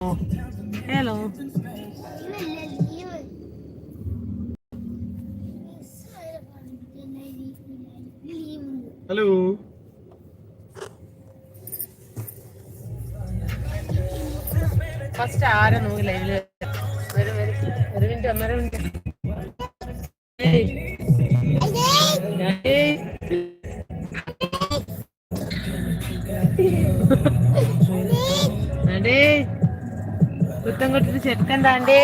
Hello hello first ആരാ നോക്കി ലൈവിൽ ఎత్తుకండి అండి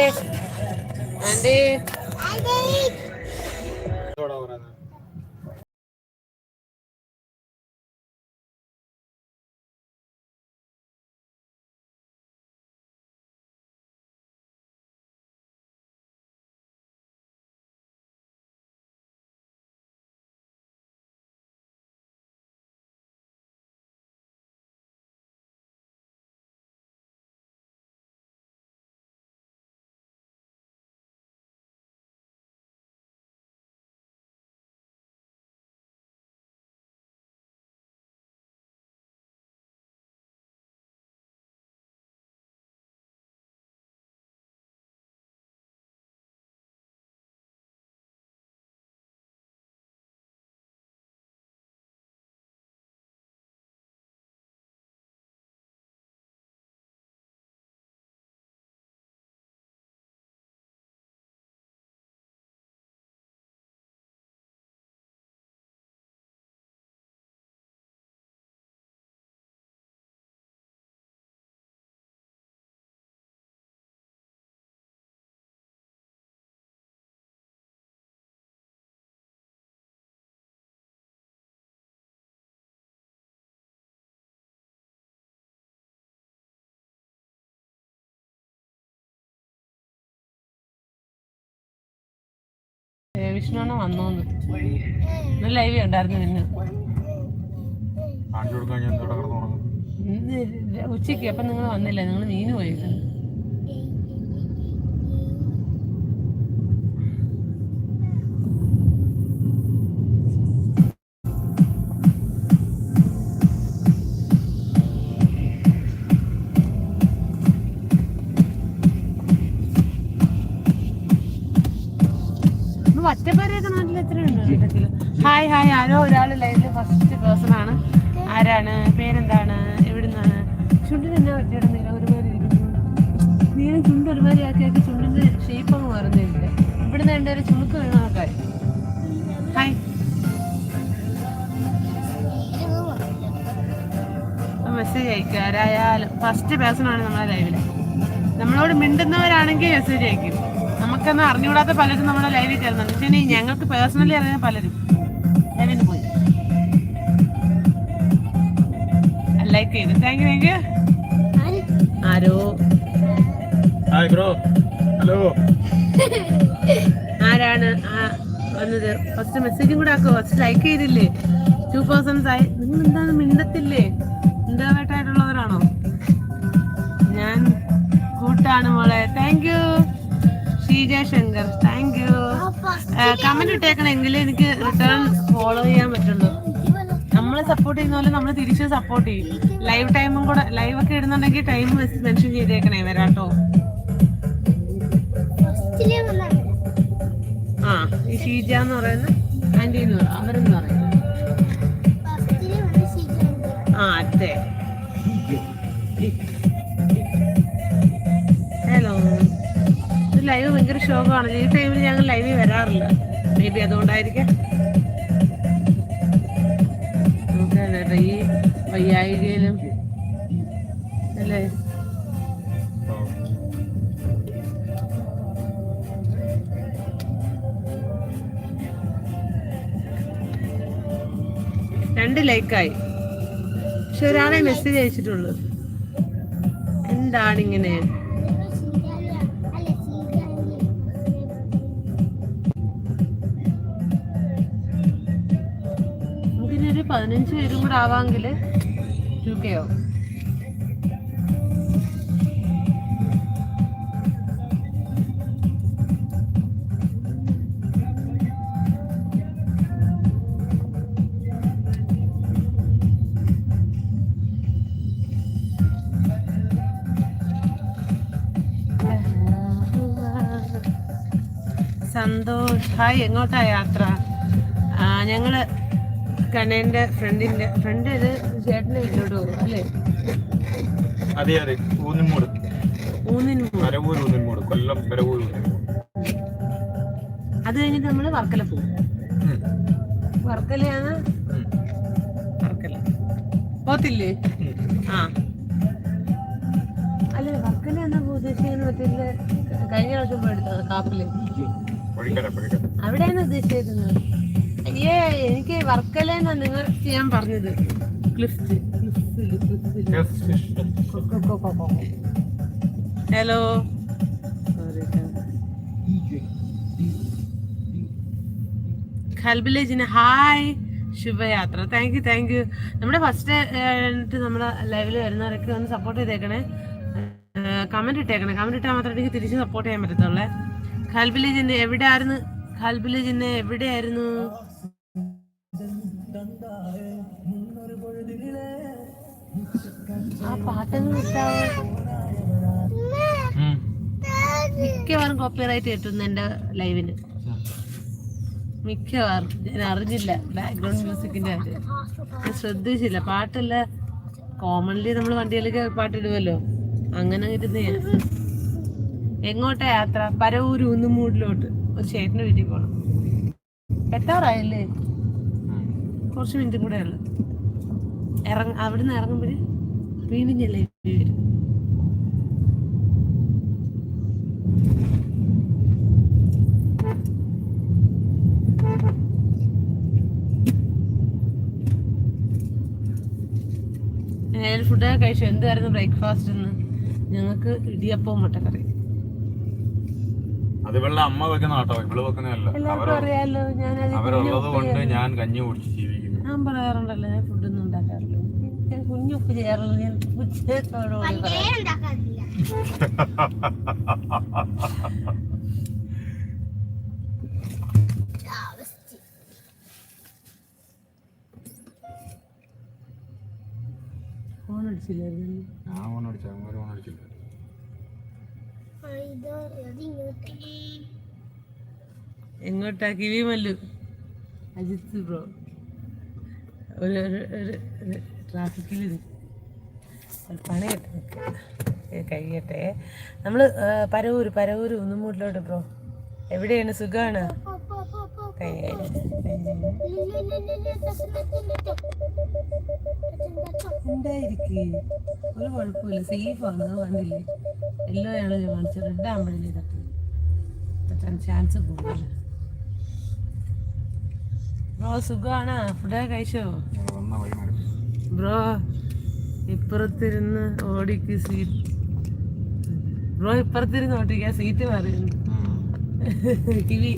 అండి വിഷ്ണുണ്ണ വന്നോന്ന്? ഇന്ന് ലൈവ് ഉണ്ടായിരുന്നു നിന്ന്. ഉച്ചയ്ക്ക് അപ്പം നിങ്ങൾ വന്നില്ല. നിങ്ങൾ മീന് പോയിരുന്നു ആരാണ് പേരെന്താണ്? എവിടുന്നാണ് ചുണ്ടിന് എന്നാ പറ്റിയിടുന്നില്ല ഒരുമാതിരി ഇരിക്കുന്നു. നീ ചുണ്ട് ഒരുമാതിരി ആക്കിയാക്കി ചുണ്ടിന്റെ ഷേപ്പ് അങ്ങ് മാറുന്നില്ല? ഇവിടുന്ന് രണ്ടുപേരും ചുളുക്ക് വീണ ആൾക്കാർ ഹായ് മെസ്സേജ് അയക്കുക ആരായാലും ഫസ്റ്റ് പേഴ്സൺ ആണ് നമ്മളെ ലൈവിൽ നമ്മളോട് മിണ്ടുന്നവരാണെങ്കിൽ മെസ്സേജ് അയക്കും. നമുക്കൊന്നും അറിഞ്ഞുകൂടാത്ത പലരും നമ്മുടെ ലൈവിൽ കയറുന്നുണ്ട്. പക്ഷേ ഞങ്ങൾക്ക് പേഴ്സണലി അറിയുന്ന പലരും. ലൈക്ക് ചെയ്തു. താങ്ക് യു താങ്ക് യു ആരോ? ഹായ് ബ്രോ ഹലോ ആരാണ്? ആ വന്നത്? ഫസ്റ്റ് മെസ്സേജും കൂടെ ആക്കോ. ഫസ്റ്റ് ലൈക്ക് ചെയ്തില്ലേ? ടു പേഴ്സൺസ് ആയി. നിങ്ങൾ എന്താണ് മിണ്ടത്തില്ലേ? ഇൻഡോവേട്ടായിട്ടുള്ളവരാണോ ഞാൻ കൂട്ടാണ് മോളെ. Thank you Sreeja Shankar. Thank you comment ഇട്ടേക്കണമെങ്കിൽ എനിക്ക് റിട്ടേൺ ഫോളോ ചെയ്യാൻ പറ്റുള്ളൂ. നമ്മളെ സപ്പോർട്ട് ചെയ്യുന്ന പോലെ നമ്മൾ തിരിച്ച് സപ്പോർട്ട് ചെയ്യും. ലൈവ് ടൈമും കൂടെ ലൈവ് ഒക്കെ ഇടുന്നുണ്ടെങ്കിൽ ടൈം മെൻഷൻ ചെയ്തേക്കണേ വരാട്ടോ ആ ഈ ഷീജ എന്ന് പറയുന്ന ആന്റി എന്ന് പറയും. അവരെന്ന് പറയും ആ അതെ. ഹലോ ലൈവ് ഭയങ്കര ശോകമാണ് ഈ ടൈമിൽ ഞങ്ങൾ ലൈവിൽ വരാറില്ല. മേ ബി അതുകൊണ്ടായിരിക്കാം. നോക്കാം കേട്ടോ ഈ വയ്യായികയിലും അല്ലേ? രണ്ട് ലൈക്കായി. പക്ഷെ ഒരാളെ മെസ്സേജ് അയച്ചിട്ടുള്ളൂ. എന്താണിങ്ങനെ നമുക്കിനി പതിനഞ്ച് പേരും കൂടെ ആവാമെങ്കിൽ ചൂക്കയോ സന്തോഷ്. ഹായ് എങ്ങോട്ടാ യാത്ര? ഞങ്ങൾ കണ്ണേന്റെ ഫ്രണ്ടിന്റെ ഫ്രണ്ട് ഇത് ചേട്ടന് വീട്ടിലോട്ട് പോകും അല്ലേ? അതെ അതെ. ഊന്നിമൂട് ഊന്നിൻമൂട് ഊന്നിൻമൂട് പരവൂർ ഊന്നിമൂട് കൊല്ലം പരവൂർ ഊന്നിമൂട് അത് കഴിഞ്ഞിട്ട് നമ്മൾ വർക്കല പോകും. വർക്കലയാണ്. വർക്കല. പോത്തില്ലേ ആ. അല്ല വർക്കല എന്നാ ഉദ്ദേശിക്കുന്നത് മറ്റേ കഴിഞ്ഞ പ്രാവശ്യം പോയെടുത്തത് കാപ്പിൽ. പൊഴിക്കര പൊഴിക്കര എനിക്ക് വർക്കലെന്നാ നിങ്ങൾ ചെയ്യാൻ പറഞ്ഞത്. ഹലോ. ഖൽബിലേജിന് ഹായ്. ശുഭയാത്ര. താങ്ക് യു താങ്ക് യു നമ്മുടെ ഫസ്റ്റ് നമ്മുടെ ലൈവിൽ വരുന്നവരൊക്കെ ഒന്ന് സപ്പോർട്ട് ചെയ്തേക്കണേ. കമന്റ് ഇട്ടേക്കണേ. കമന്റ് ഇട്ടാൽ മാത്രമേ എനിക്ക് തിരിച്ച് സപ്പോർട്ട് ചെയ്യാൻ പറ്റത്തുള്ളേ. ഖൽബിലേജിന് എവിടെ ആയിരുന്നു ഖൽബിലേജിന് എവിടെയായിരുന്നു? ആ പാട്ടൊന്നും ഇഷ്ടാവോ. മിക്കവാറും കോപ്പിറൈറ്റ് കിട്ടുന്നു എന്റെ ലൈവിന് മിക്കവാറും. ഞാൻ അറിഞ്ഞില്ല ബാക്ക്ഗ്രൗണ്ട് മ്യൂസിക്കിന്റെ കാര്യം ഞാൻ ശ്രദ്ധിച്ചില്ല. പാട്ടല്ല കോമൺലി നമ്മൾ വണ്ടിയിലേക്ക് പാട്ടിടുമല്ലോ അങ്ങനെ കിട്ടുന്ന ഞാൻ. എങ്ങോട്ടാ യാത്ര? പരവൂരൂന്ന് മൂടിലോട്ട്. ഒരു ചേട്ടന്റെ വീട്ടിൽ പോകണം എത്താറായല്ലേ? കുറച്ച് മിനിറ്റും കൂടെ ഉള്ളു. ഇറങ്ങ അവിടുന്ന് ഇറങ്ങുമ്പോഴേ വീണ്ടും ഞാൻ ലൈവ് വരും ഞാൻ ഫുഡൊക്കെ കഴിച്ചു? എന്തായിരുന്നു ബ്രേക്ക്ഫാസ്റ്റ് എന്ന് ഞങ്ങൾക്ക് ഇടിയപ്പവും മുട്ടക്കറി. അത് ഇവളുടെ അമ്മ വെക്കുന്ന കേട്ടോ. ഇവൾ വെക്കുന്നതല്ല. ഞാൻ അവരുള്ളത് കൊണ്ട് ഞാൻ കഞ്ഞി കുടിച്ച് ജീവിക്കുന്നു. ഞാൻ പറയാറുണ്ടല്ലോ ഞാൻ ഉണ്ടാക്കാറില്ല ഞാൻ കുഞ്ഞുപ്പ് ചെയ്യാറുള്ളൂ ഞാൻ ഉച്ചത്തോടുകൂടി പറയാം ഫോൺ അടിച്ചില്ലായിരുന്നു ഞാൻ ഫോൺ അടിച്ചു അവന്മാര് ഫോൺ അടിച്ചില്ല എങ്ങോട്ടാ കിവി മല്ലു അജിത് ബ്രോ. ഒരു ഒരു ട്രാഫിക്കിൽ ഒരു പണി കിട്ടും കഴിയട്ടെ. നമ്മൾ പരവൂര് പരവൂര് ഒന്നുമൂട്ടിലോട്ട് ബ്രോ. എവിടെയാണ്? സുഖമാണ് ഉണ്ടായിരിക്കേ ഒരു കുഴപ്പമില്ല. സേഫാണ് അത് വന്നില്ലേ എല്ലോ ആണ് കാണിച്ചത്. റെഡ് ആകുമ്പോഴല്ലേ തട്ടുള്ളൂ തട്ടാൻ ചാൻസ് കൂടുതൽ ബ്രോ സുഖമാണ് ഫുഡൊക്കെ കഴിച്ചോ ഞങ്ങൾ വന്ന വഴി മാറി ബ്രോ ഇപ്പുറത്തിരുന്ന് ഓടിക്ക് സീറ്റ്. ബ്രോ ഇപ്പുറത്തിരുന്ന് ഓടിക്കാൻ സീറ്റ് മാറിയിരുന്നു ടിവി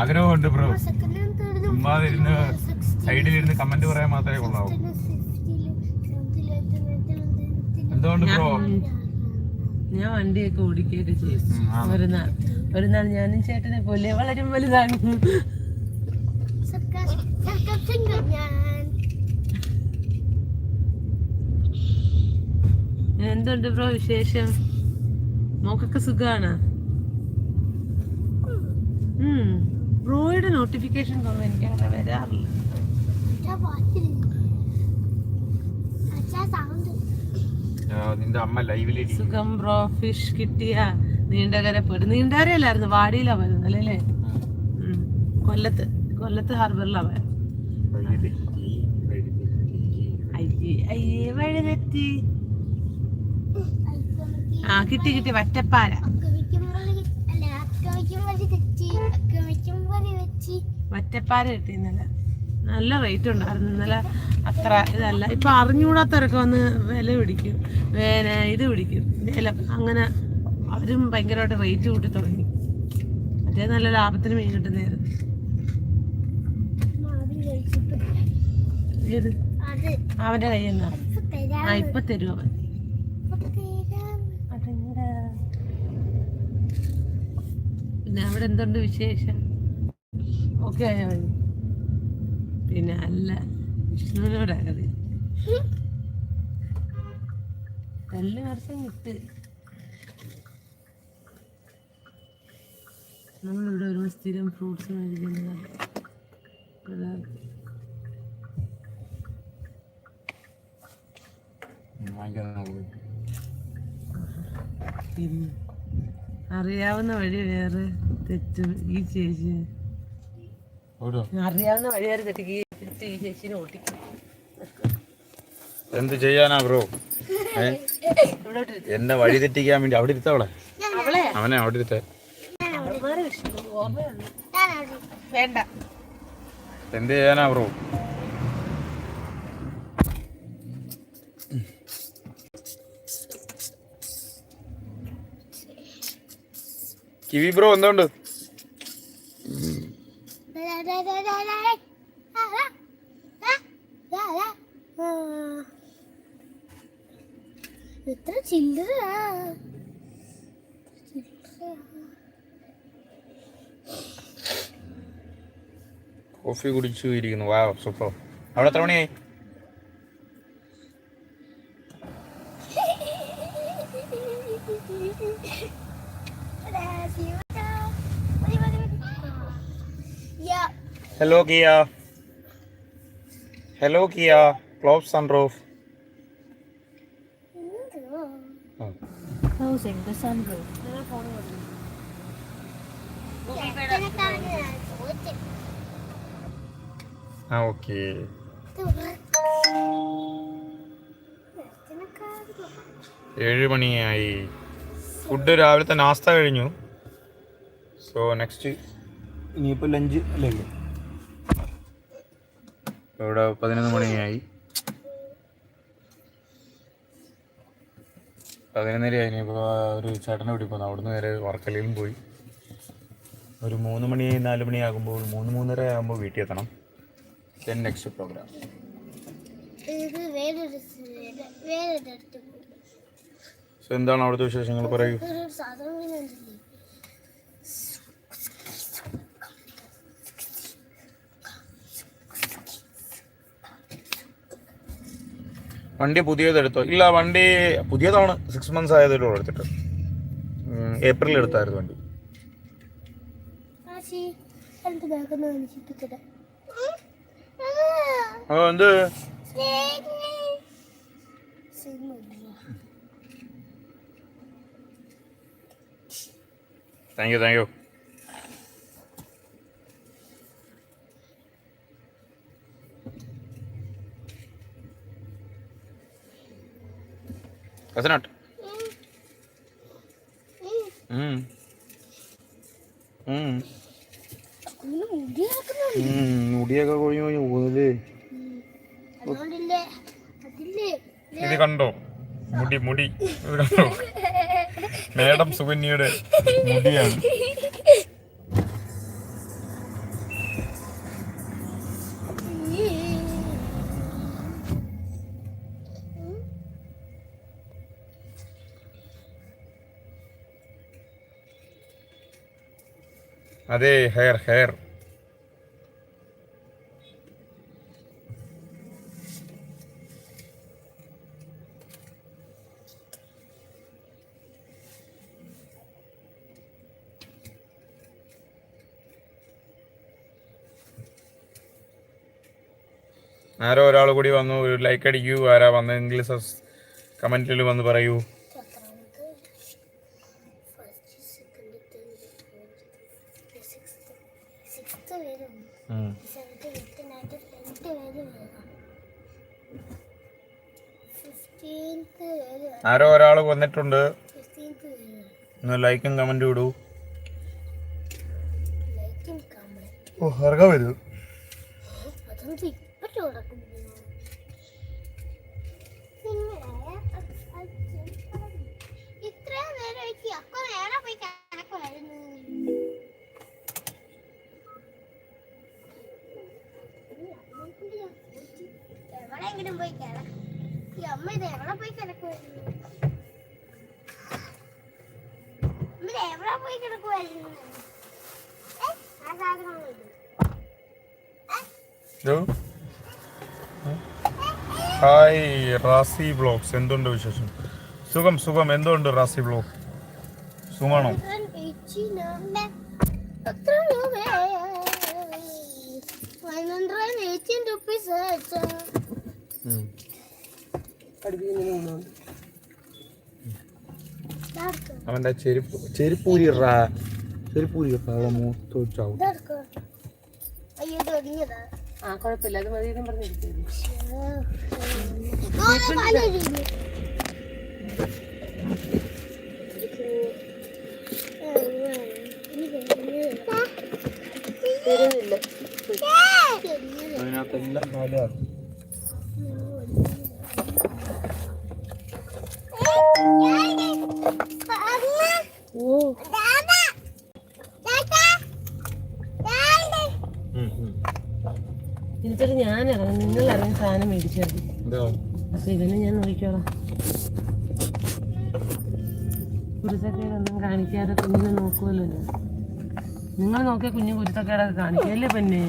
ആഗ്രഹമുണ്ട് ബ്രോ. ചുമ്മാതിരുന്ന് സൈഡിലിരുന്ന് കമന്റ് പറയാൻ മാത്രമേ കൊള്ളാവൂ. എന്തുകൊണ്ട് ബ്രോ? ഞാൻ വണ്ടിയൊക്കെ ഓടിക്കുകയൊക്കെ ചെയ്യും. ഒരു നാൾ ഒരു നാൾ ഞാനും ചേട്ടനെ പോലെ വളരും വലുതാണ് എന്തുണ്ട് ബ്രോ വിശേഷം? മോക്കൊക്കെ സുഖാണ്? ബ്രോയുടെ നോട്ടിഫിക്കേഷൻ ഒന്നും എനിക്ക് അങ്ങനെ വരാറില്ല നിന്റെ അമ്മ ലൈവിലിരിക്കും സുഖം ബ്രോ ഫിഷ് കിട്ടിയ നീണ്ടകര പോയിട്ട് നീണ്ടകരയല്ലായിരുന്നു വാടിയിലാ വരുന്നത് അല്ലേ? കൊല്ലത്ത് കൊല്ലത്ത് ഹാർബറിലാ വരുന്നത് അയ്യേ അയ്യേ വഴി തെറ്റി ആ കിട്ടി കിട്ടി. വറ്റപ്പാല വറ്റപ്പാര കിട്ടി ഇന്നലെ നല്ല റേറ്റ് ഉണ്ടായിരുന്നു. ഇന്നലെ അത്ര ഇതല്ല. ഇപ്പൊ അറിഞ്ഞുകൂടാത്തവരൊക്കെ വന്ന് വില പിടിക്കും. വേന ഇത് പിടിക്കും. വില അങ്ങനെ അവരും ഭയങ്കരമായിട്ട് റേറ്റ് കൂട്ടി തുടങ്ങി. മറ്റേ നല്ല ലാഭത്തിന് മീൻ കിട്ടുന്നതായിരുന്നു. ഏത്? അവന്റെ കയ്യിൽ നിന്നാ. ആ ഇപ്പൊ തരും അവൻ? പിന്നെ അവിടെ എന്തുണ്ട് വിശേഷം? ഓക്കെ ആയാ മതി പിന്നെ അല്ല വിഷ്ണുവിനോടാ കഥ നല്ല വർഷം കിട്ട് നമ്മളിവിടെ ഒരു സ്ഥിരം ഫ്രൂട്ട്സ് മേടിക്കുന്നതാണ് പിള്ളേർക്ക് പിന്നെ അറിയാവുന്ന വഴി വേറെ തെറ്റും ഈ ചേച്ചി. അറിയാവുന്ന വഴി വേറെ തെറ്റി ഈ ചേച്ചിനെ ഓട്ടിക്കും. എന്ത് ചെയ്യാനാ ബ്രോ. എന്നെ വഴി തെറ്റിക്കാൻ വേണ്ടി അവിടെ ഇരുത്തവളെ അവളെ? അവനെ അവിടെ ഇരുത്ത. എന്ത് ചെയ്യാനാ ബ്രോ? കിവി ബ്രോ എന്തുണ്ട്? എത്ര ചില്ലറ. കോഫി കുടിച്ചു ഇരിക്കുന്നു. വാ സൂപ്പർ. അവിടെ എത്ര മണിയായി? Hello Kia hello Kia close sunroof Closing the sunroof. ആ ഓക്കെ. ഏഴ് മണിയായി. ഫുഡ് രാവിലത്തെ നാസ്ത കഴിഞ്ഞു. സോ നെക്സ്റ്റ് ഇനിയിപ്പോൾ ലഞ്ച് അല്ലേ? ഇവിടെ പതിനൊന്ന് മണിയായി. പതിനൊന്നര ഇനിയിപ്പോൾ ഒരു ചേട്ടനെ വീട്ടിൽ പോകുന്നു അവിടുന്ന് നേരെ വർക്കലയിലും പോയി. ഒരു മൂന്ന് മണി നാല് മണി ആകുമ്പോൾ മൂന്ന് മൂന്നര ആകുമ്പോൾ വീട്ടിൽ എത്തണം. ദെൻ നെക്സ്റ്റ് പ്രോഗ്രാം സോ എന്താണ് അവിടുത്തെ വിശേഷങ്ങൾ? പറയൂ ഒരു സാധനം കണ്ടില്ലേ വണ്ടി പുതിയത് എടുത്തോ ഇല്ല വണ്ടി പുതിയതാണ്. സിക്സ് മന്ത്സ് ആയതിലോ എടുത്തിട്ട്. ഏപ്രിലിൽ ഏപ്രിൽ എടുത്തായിരുന്നു വണ്ടി. എന്ത്? താങ്ക് യു താങ്ക് യു കസനാട്ട് ഉം. ഉം. Mm. മുടിയൊക്കെ കൊഴിഞ്ഞു കൊഴിഞ്ഞു പോകുന്നില്ലേ ഇത് കണ്ടോ? മുടി മുടി. ഇത് കണ്ടോ? മേഡം സുകന്യയുടെ മുടിയാണ്. അതെ ഹെയർ ഹെയർ ആരോ ഒരാൾ കൂടി വന്നു. ഒരു ലൈക്ക് അടിക്കൂ. ആരാ വന്നെങ്കിൽ കമന്റിൽ വന്ന് പറയൂ. വന്നിട്ടുണ്ട്. ഒന്ന് ലൈക്കും കമന്റും ഇടൂ. ലൈക്കും കമന്റ് ഓ ഇറങ്ങാൻ വരൂ. എവിടെയെങ്കിലും പോയി കിട ഈ അമ്മ ഇത് എവിടെ പോയി കിടക്കുമായിരുന്നു എവിടെ പോയി കിടക്കുമായിരുന്നു ഏ, ആ സാധനം ഹായ് റാസി ബ്ലോഗ്സ്. എന്തുണ്ട് വിശേഷം? സുഖം സുഖം. എന്തുണ്ട് റാസി ബ്ലോഗ്? സുഖമാണോ? എത്ര അവന്റെ ചെരുപ്പ് ചെരുപ്പൂരി ചെരുപ്പൂരി മൂത്തോച്ചാവും മൂത്ത് ചാവും ആ കുഴപ്പമില്ല. അത് മതി എന്നും പറഞ്ഞിരിക്കും ഓനെ പാലൊഴിഞ്ഞു. തരുന്നില്ല അതിനകത്തെല്ലാം നാലാണ് ഇതിൽ ഞാൻ ഇറങ്ങും നിങ്ങൾ ഇറങ്ങി സാധനം എന്താ? അപ്പൊ ഇതിനെ ഞാൻ നോക്കിക്കോളാം. കുരുത്തക്കേടൊന്നും കാണിക്കാതെ കുഞ്ഞിനെ നോക്കുമല്ലോ ഞാൻ. നിങ്ങൾ നോക്കിയ കുഞ്ഞു കുരുത്തക്കേടൊക്കെ കാണിക്കല്ലേ പിന്നെ?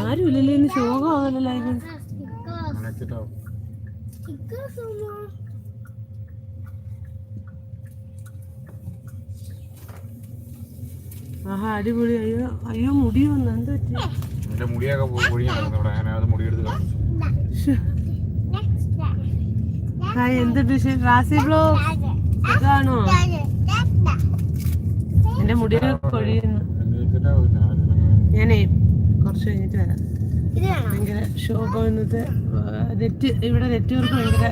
ആരുമില്ലല്ലേ ഇന്ന് ശോകമാകല്ലോ ഇത് ആഹാ അടിപൊളി. അയ്യോ അയ്യോ മുടി വന്നു. എന്താ പറ്റി? എന്റെ മുടിയൊക്കെ പൊഴിഞ്ഞു ഞാൻ അത് മുടിയെടുത്ത് കാണിച്ചു. ഹായ് എന്തുണ്ട് വിശേഷം റാസി ബ്ലോ? ഇതാണോ? എന്റെ മുടിയൊക്കെ കൊഴിയുന്നു. ഞാനേ കുറച്ച് കഴിഞ്ഞിട്ട് വരാം. ഭയങ്കര ഷോക്ക് ഇന്നത്തെ നെറ്റ് ഇവിടെ നെറ്റ്വർക്ക് ഭയങ്കര